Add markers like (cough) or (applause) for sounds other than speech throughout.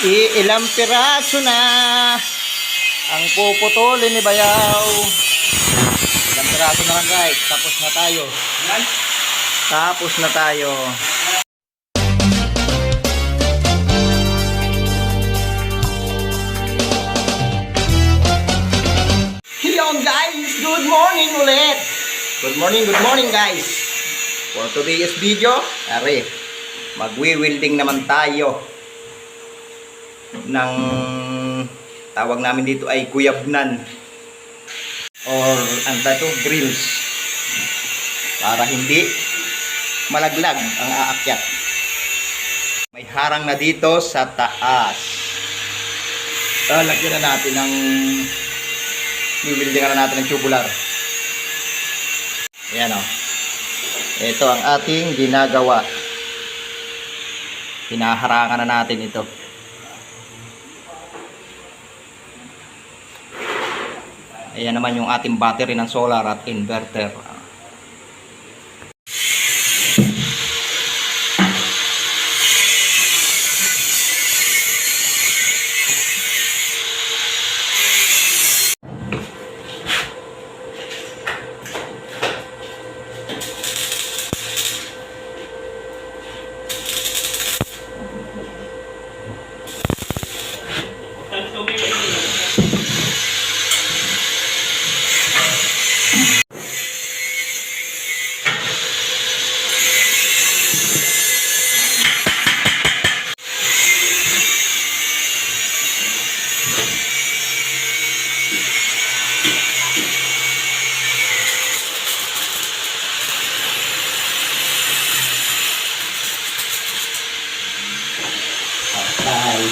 Iilang piraso na ang puputulin ni Bayaw. Ilang piraso na lang guys. Tapos na tayo. Tapos na tayo. Hello guys! Good morning ulit! Good morning, good morning guys! For today's video, are, magwi-welding naman tayo ng tawag namin dito ay guyabnan or ang to grills para hindi malaglag ang aakyat may harang na dito sa taas lalagyan na natin ng Bibildingan na natin ng tubular. Ayan o. Ito ang ating ginagawa. Pinaharangan na natin ito. Ayan naman yung ating battery ng solar at inverter.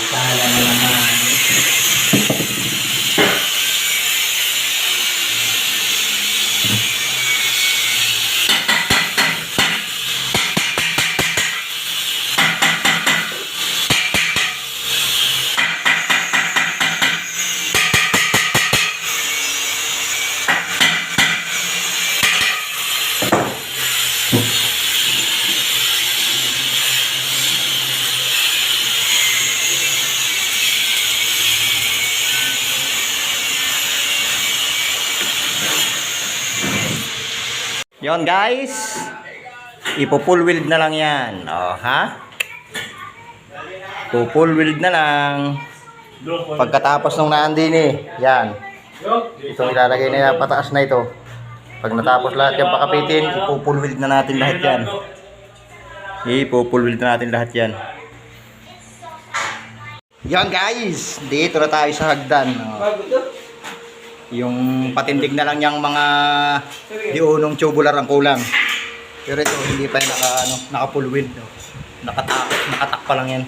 Pala na naman. Yon guys. Ipo-full weld na lang yan. O, ha? Ipo-full weld na lang. Pagkatapos nung naandin eh. Yan. Itong ilalagay na yan, pataas na ito. Pag natapos lahat yan pakapitin, ipo-full weld na natin lahat yan. Ipo-full weld na natin lahat yan. Yan guys, dito na tayo sa hagdan. O. Yung patindig na lang yung mga diunong tubular ang kulang. Pero ito hindi pa yung naka ano, naka full wind. No? Nakatak, nakatak pa lang yan.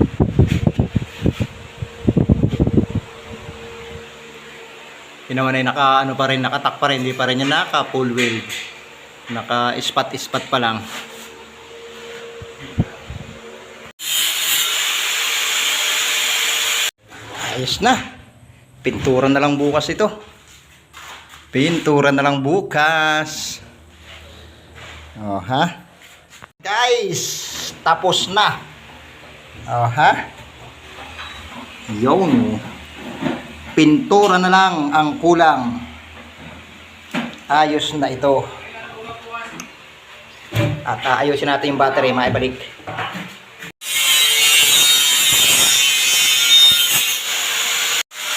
Yun naman ay naka ano pa rin, nakatak pa rin, hindi pa rin yan naka full weld. Naka ispat ispat pa lang. Ayos na. Pintura na lang bukas ito. Pintura na lang bukas. Oh, ha? Guys, tapos na. Oh, ha? Yun. Pintura na lang ang kulang. Ayos na ito. At aayusin natin yung battery, maibalik.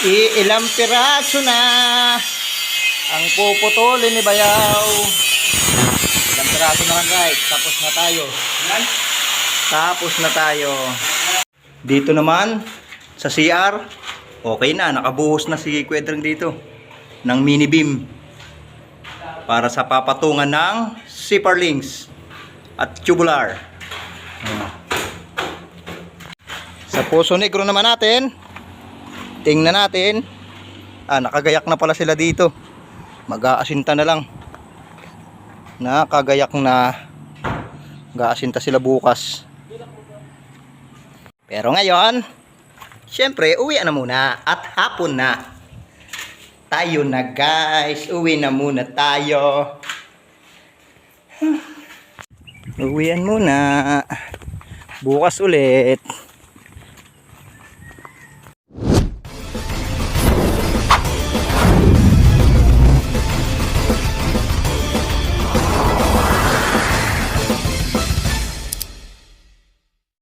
Iilang piraso na ang puputulin ni Bayaw. Ilang piraso na lang guys. Tapos na tayo. Tapos na tayo. Dito naman sa CR. Okay na. Nakabuhos na si Kwedrang dito. Ng mini beam. Para sa papatungan ng zipper links. At tubular. Sa puso negro naman natin. Tingnan natin. Ah, nakagayak na pala sila dito. Mag-aasinta na lang. Nakagayak na. Mag-aasinta sila bukas. Pero ngayon, syempre, uwi na muna at hapon na. Tayo na guys, uwi na muna tayo. (sighs) Uwian muna. Bukas ulit.